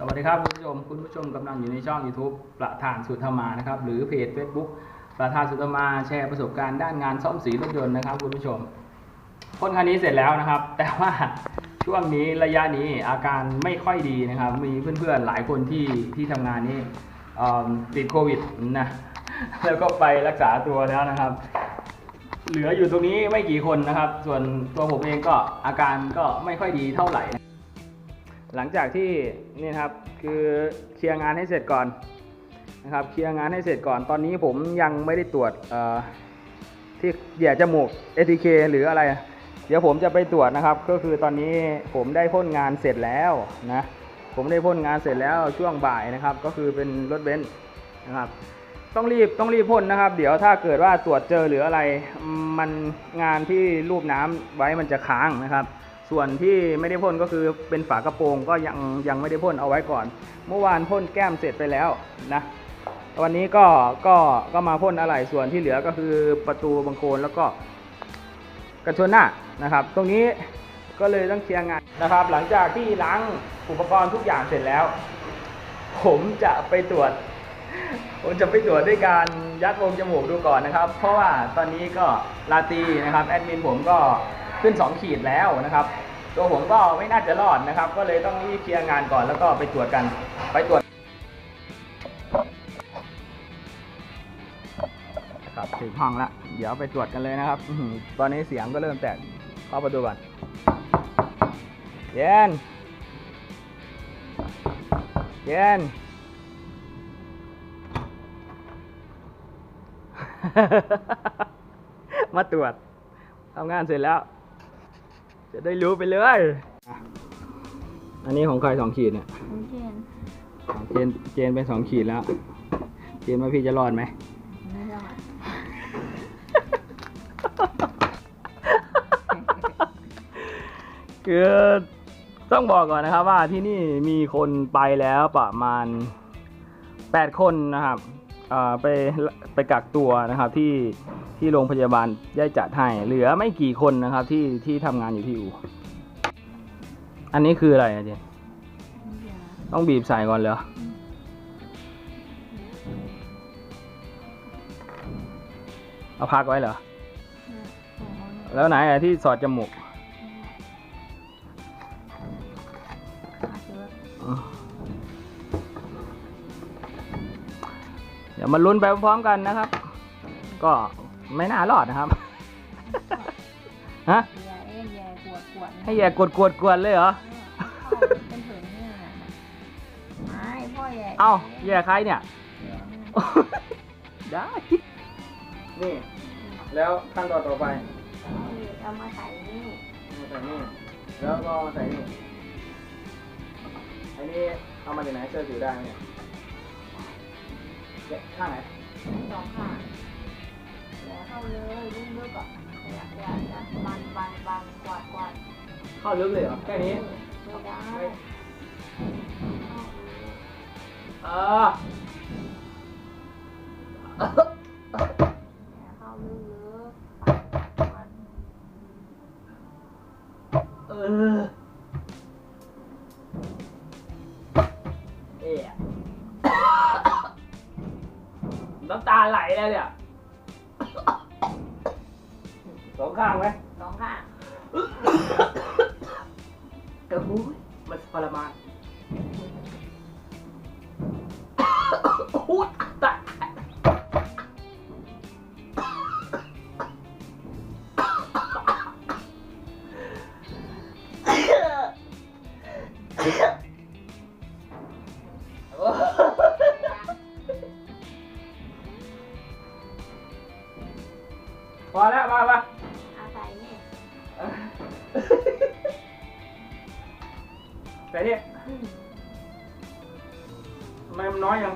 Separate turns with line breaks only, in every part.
สวัสดีครับคุณผู้ชม คุณผู้ชมกำลังอยู่ในช่อง YouTube ประธานสุธรรมานะครับ หรือเพจ Facebook ประธานสุธรรมาแชร์ประสบการณ์ด้านงานซ่อมสีรถยนต์นะครับ คุณผู้ชมพ่นคันนี้เสร็จแล้วนะครับ แต่ว่าช่วงนี้ระยะนี้อาการไม่ค่อยดีนะครับ มีเพื่อนๆหลายคนที่ที่ทำงานนี่ติดโควิดนะแล้วก็ไปรักษาตัวแล้วนะครับ เหลืออยู่ตรงนี้ไม่กี่คนนะครับ ส่วนตัวผมเองก็อาการก็ไม่ค่อยดีเท่าไหร่ หลังจากที่นี่ครับคือเคลียร์งานให้เสร็จก่อนนะครับเคลียร์งานให้เสร็จก่อนตอนนี้ผมยังไม่ได้ตรวจที่เหยียจมูก ATK หรืออะไร เดี๋ยวผมจะไปตรวจนะครับ ก็คือตอนนี้ผมได้พ่นงานเสร็จแล้วนะผมได้พ่นงานเสร็จแล้วช่วงบ่ายนะครับ ก็คือเป็นรถเบนซ์นะครับต้องรีบต้องรีบพ่นนะครับ เดี๋ยวถ้าเกิดว่าตรวจเจอหรืออะไร มันงานที่รูปน้ำไว้มันจะค้างนะครับ ส่วนที่ไม่ได้พ่นก็คือเป็นฝากระโปรงก็ยังยังไม่ได้พ่นเอาไว้ก่อน เมื่อวานพ่นแก้มเสร็จไปแล้วนะวันนี้ก็ก็ก็มาพ่นอะไรส่วนที่เหลือก็คือประตูบังโคลนแล้วก็กระชนหน้านะครับ ตรงนี้ก็เลยต้องเคลียร์งานนะครับ หลังจากที่ล้างอุปกรณ์ทุกอย่างเสร็จแล้ว ผมจะไปตรวจ ผมจะไปตรวจด้วยการยัดวงจมูกดูก่อนนะครับ เพราะว่าตอนนี้ก็ลาตีนะครับแอดมินผมก็ ขึ้น 2 ขีดแล้วนะครับ ตัวผมก็ไม่น่าจะรอดนะครับ ก็เลยต้องรีบเคลียร์งานก่อนแล้วก็ไปตรวจกันไปตรวจครับถึงห้องละเดี๋ยวไปตรวจกันเลยนะครับอตอนนี้เสียงก็เริ่มแตกเข้าประตูก่อนเย็นเย็นมาตรวจทำงานเสร็จแล้ว จะได้รู้ไปเลยอะอันนี้ของใครสองขีดเนี่ย
คุณเจน
ของเจน เจนเป็นสองขีดแล้ว เจนว่าพี่จะรอดไหม
ไม่รอด
คือต้องบอกก่อนนะครับว่าที่นี่มีคนไปแล้วประมาณ 8 คนนะครับเอ่อ ไปไปกักตัวนะครับที่ที่โรงพยาบาลได้จัดให้เหลือไม่กี่คนนะครับที่ที่ทำงานอยู่ที่อู่อันนี้คืออะไรอะเจน
อย่า
ต้องบีบใส่ก่อนเหรอเอาพักไว้เหรอ
ของมัน
แล้วไหนอะที่สอดจมูก มาลุ้นไปพร้อมๆกันนะครับ ก็ไม่น่ารอดนะครับฮะ
แย่เอ็นแย่ปวดปวด
ให้แย่กดกดกวนเลยเหรอ
เป็นถึงเนี่ยไม่พ่อแย่
เอ้าแย่ใครเนี่ย
แย่เนี่ย
ได้นี่ แล้วขั้นตอนต่อไป
เอามาใส่นี่
มาใส่นี่แล้วก็มาใส่นี่อันนี้เอามาจากไหนเชื่อถือได้ไหมเนี่ย แกะข้างไหน
สองข้างแย่เข้าเลยรุ่งเลือกก่อนแย่แย่แย่บันบันบันกวาดกวาด
เข้าลึกเลยเหรอแค่นี้
ไม่ได้
เออาไหลเลยเนี่ยสองข้างไหม
สองข้าง
กระหูยมันทรมาน ทำไมมันน้อยยัง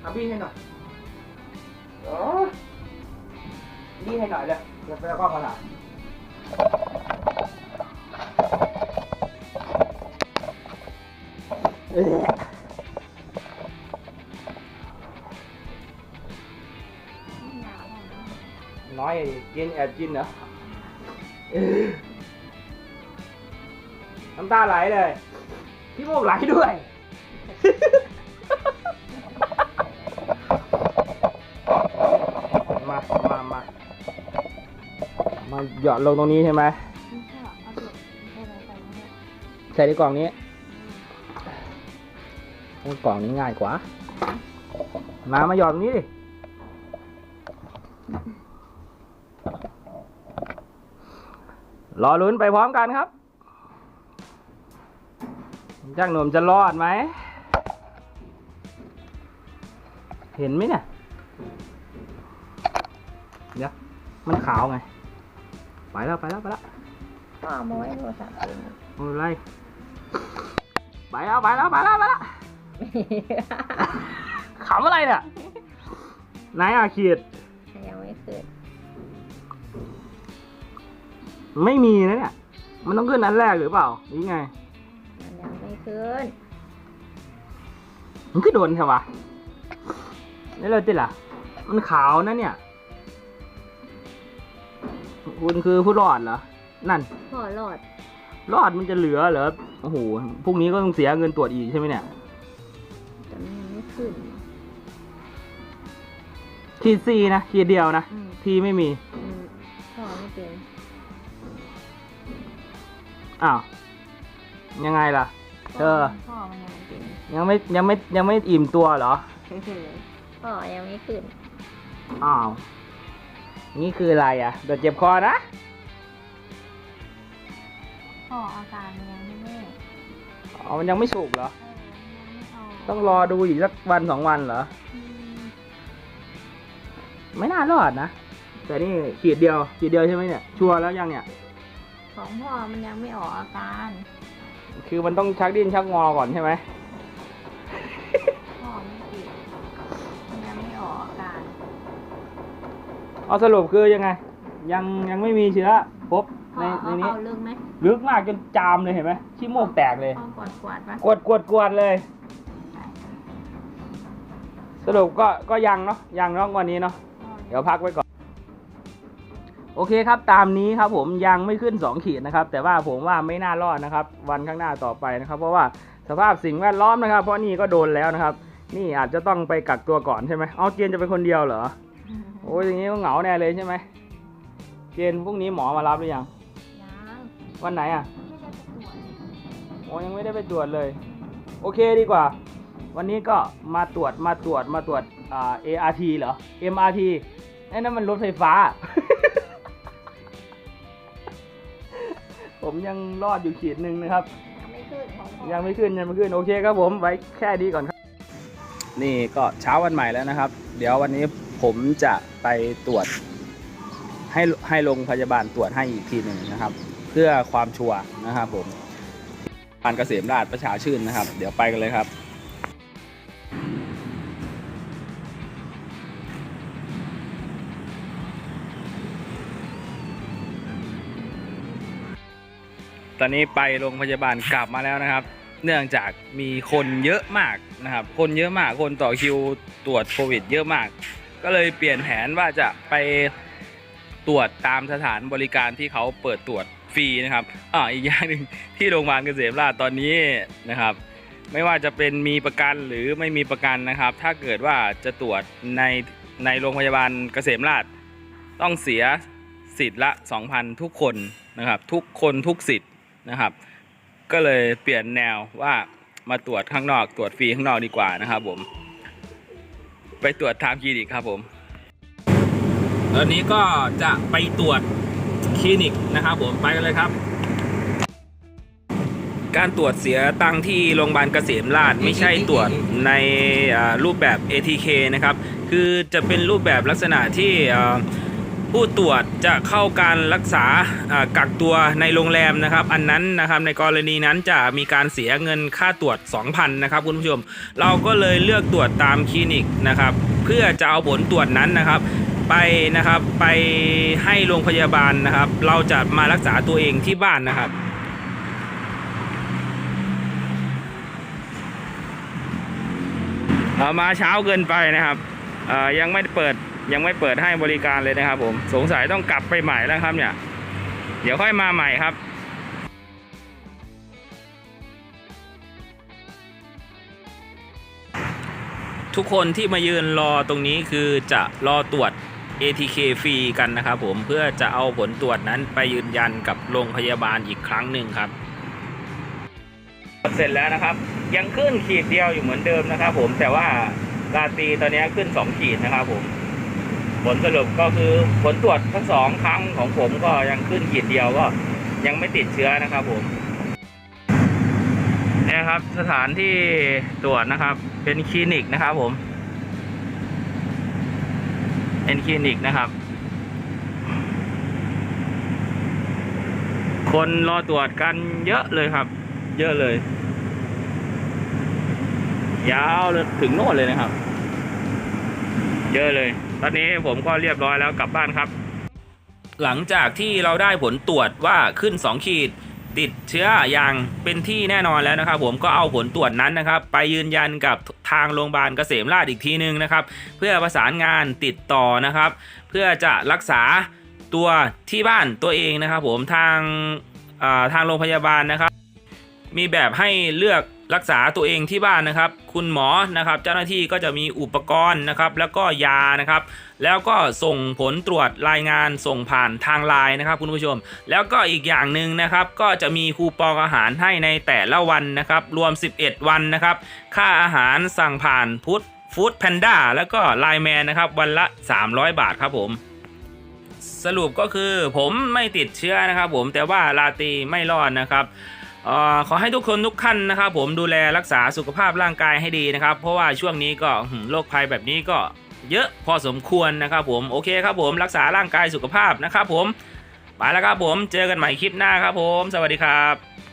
เอาบี้ให้หน่อยโอ้บี้ให้หน่อยเลยเดี๋ยวไปเอากล้องมาถ่ายเอ้ย
หนาวหน่อยนะ
น้อยดิกินแอบกินเหรอเอ้ย น้ำตาไหลเลย พี่โมกไหลด้วย มา มา มา มาหยอดลงตรงนี้ใช่ไหม
ไม่ใช่หรอกเอาถูกไม่ได้ไปไม่ได้
ใส่ในกล่องนี้โอ้ยกล่องนี้ง่ายกว่า มามาหยอดตรงนี้ดิรอลุ้นไปพร้อมกันครับ จ้างหนุ่มจะรอดไหม เห็นไหมเนี่ย เดี๋ยว มันขาวไง ไปแล้วไปแล้วไปแล้ว
ก็เอามาไว้โทรศัพท์เอง
ไม่เป็นไรไปแล้วไปแล้วไปแล้วไปแล้วขำอะไรเนี่ยไหนอะขีด
ยังไม่ขึ้น
ไม่มีนะเนี่ย มันต้องขึ้นอันแรกหรือเปล่านี่ไง
มันยังไม่ขึ้น
มันคือโดนใช่ปะนี่เลยติล่ะ มันขาวนะเนี่ย คุณคือผู้รอดเหรอ นั่น
พ่อรอด
รอดมันจะเหลือเหรอ โอ้โห พรุ่งนี้ก็ต้องเสียเงินตรวจอีกใช่ไหมเนี่ย
แต่มันยังไม่ขึ้น
ขีดซีนะขีดเดียวนะ
อืม
ทีไม่มี
อืมพ่อไม่เป็น
อ้าว ยังไงล่ะเออ
พ่อมันยังไม่เป็น
ยังไม่ยังไม่ยังไม่อิ่มตัวเหรอ
พ่อยังไม่ขึ้น
อ้าว นี่คืออะไรอะเดี๋ยวเจ็บคอนะ
พ่ออาการมันยังไม่แน่
อ๋อ มันยังไม่สุกเหรอ
เออยังไม่เอา
ต้องรอดูอีกสักวันสองวันเหรอ
อืม
ไม่น่ารอดนะ แต่นี่ขีดเดียว ขีดเดียวใช่ไหมเนี่ย ชัวร์แล้วยังเนี่ย
ของพ่อมันยังไม่ออกอาการ
คือมันต้องชักดิ้นชักงอก่อนใช่ไหม
พ่อไม่ติดมันยังไม่ออกอาการ
เอาสรุปคือยังไง ยังยังไม่มีเชื้อพบ
พ่
ใน
อ
ใน
เอา
นี้
เอาลึกไหม
ลึกมากจนจามเลยเห็นไหมขี้โมกแตกเลย
พ่อกวาดกวาดปะ
กวดกวดกวดเลย สรุปก็ก็ยังเนาะยังเนาะวันนี้เนาะ
พ่อ
เดี๋ยวพักไว้ก่อน โอเคครับตามนี้ครับผมยังไม่ขึ้นสองขีดนะครับ แต่ว่าผมว่าไม่น่ารอดนะครับ วันข้างหน้าต่อไปนะครับ เพราะว่าสภาพสิ่งแวดล้อมนะครับ เพราะนี่ก็โดนแล้วนะครับ นี่อาจจะต้องไปกักตัวก่อนใช่ไหมเอาเจนจะเป็นคนเดียวเหรอโอ้ยอย่างนี้ก็เหงาแน่เลยใช่ไหมเจนพรุ่งนี้หมอมารับหรือยัง
ยัง
วันไหนอะ
ไม่ได้ไปตรวจ
โอ้ยังไม่ได้ไปตรวจเลย โอเคดีกว่า วันนี้ก็มาตรวจมาตรวจมาตรวจอ่า ART เหรอ MRT ไอ้นั่นมันรถไฟฟ้า ผมยังรอดอยู่ขีดหนึ่งนะครับ
ยังไม่ขึ้นของพ่อ
ยังไม่ขึ้นยังไม่ขึ้นโอเคครับผมไว้แค่นี้ก่อนครับ นี่ก็เช้าวันใหม่แล้วนะครับ เดี๋ยววันนี้ผมจะไปตรวจ ให้ให้โรงพยาบาลตรวจให้อีกทีหนึ่งนะครับ เพื่อความชัวร์นะครับผมปานเกษมราชประชาชื่นนะครับ เดี๋ยวไปกันเลยครับ ตอนนี้ไปโรงพยาบาลกลับมาแล้วนะครับ เนื่องจากมีคนเยอะมากนะครับ คนเยอะมากคนต่อคิวตรวจโควิด เยอะมาก ก็เลยเปลี่ยนแผนว่าจะไปตรวจตามสถานบริการที่เขาเปิดตรวจฟรีนะครับอ่าอีกอย่างหนึ่งที่โรงพยาบาลเกษมราชตอนนี้นะครับ ไม่ว่าจะเป็นมีประกันหรือไม่มีประกันนะครับ ถ้าเกิดว่าจะตรวจในในโรงพยาบาลเกษมราชต้องเสียสิทธิ์ละ 2,000 ทุกคนนะครับ ทุกคนทุกสิทธิ์ นะครับ ก็เลยเปลี่ยนแนวว่ามาตรวจข้างนอก ตรวจฟรีข้างนอกดีกว่านะครับผม ไปตรวจทางคลินิกครับผมตอนนี้ก็จะไปตรวจคลินิกนะครับผมไปกันเลยครับ การตรวจเสียตังที่โรงพยาบาลเกษมราชไม่ใช่ตรวจในรูปแบบ ATK นะครับ คือจะเป็นรูปแบบลักษณะที่ ผู้ตรวจจะเข้าการรักษากักตัวในโรงแรมนะครับ อันนั้นนะครับในกรณีนั้นจะมีการเสียเงินค่าตรวจ 2,000นะครับคุณผู้ชม เราก็เลยเลือกตรวจตามคลินิกนะครับ เพื่อจะเอาผลตรวจนั้นนะครับไปนะครับไปให้โรงพยาบาลนะครับ เราจะมารักษาตัวเองที่บ้านนะครับมาเช้าเกินไปนะครับยังไม่เปิด ยังไม่เปิดให้บริการเลยนะครับ ผมสงสัยต้องกลับไปใหม่แล้วครับเนี่ย เดี๋ยวค่อยมาใหม่ครับทุกคนที่มายืนรอตรงนี้คือจะรอตรวจ ATK ฟรีกันนะครับผมเพื่อจะเอาผลตรวจนั้นไปยืนยันกับโรงพยาบาลอีกครั้งหนึ่งครับ เสร็จแล้วนะครับ ยังขึ้นขีดเดียวอยู่เหมือนเดิมนะครับผมแต่ว่าราตีตอนนี้ขึ้น 2 ขีดนะครับผม ผลสรุปก็คือผลตรวจทั้งสองครั้งของผมก็ยังขึ้นขีดเดียวก็ยังไม่ติดเชื้อนะครับผมเนี่ยครับสถานที่ตรวจนะครับ เป็นคลินิกนะครับผมเป็นคลินิกนะครับ คนรอตรวจกันเยอะเลยครับ เยอะเลย ยาวเลยถึงโน่นเลยนะครับ เยอะเลย ตอนนี้ผมก็เรียบร้อยแล้วกลับบ้านครับ หลังจากที่เราได้ผลตรวจว่าขึ้น 2 ขีด ติดเชื้ออย่างเป็นที่แน่นอนแล้วนะครับ ผมก็เอาผลตรวจนั้นนะครับ ไปยืนยันกับทางโรงพยาบาลเกษมราชอีกทีนึงนะครับ เพื่อประสานงานติดต่อนะครับ เพื่อจะรักษาตัวที่บ้านตัวเองนะครับ ผมทางทางโรงพยาบาลนะครับ มีแบบให้เลือก รักษาตัวเองที่บ้านนะครับ คุณหมอนะครับ เจ้าหน้าที่ก็จะมีอุปกรณ์นะครับ แล้วก็ยานะครับ แล้วก็ส่งผลตรวจรายงานส่งผ่านทางไลน์นะครับ คุณผู้ชม แล้วก็อีกอย่างหนึ่งนะครับ ก็จะมีคูปองอาหารให้ในแต่ละวันนะครับ รวม 11 วันนะครับ ค่าอาหารสั่งผ่านพุทฟู้ดแพนด้าแล้วก็ไลแมนนะครับ วันละ 300 บาทครับผมสรุปก็คือผมไม่ติดเชื้อนะครับผมแต่ว่าลาตีไม่รอดนะครับ ขอให้ทุกคนทุกขั้นนะครับผมดูแลรักษาสุขภาพร่างกายให้ดีนะครับ เพราะว่าช่วงนี้ก็โรคภัยแบบนี้ก็เยอะพอสมควรนะครับผมโอเคครับผมรักษาร่างกายสุขภาพนะครับผมไปแล้วครับผมเจอกันใหม่คลิปหน้าครับผม สวัสดีครับ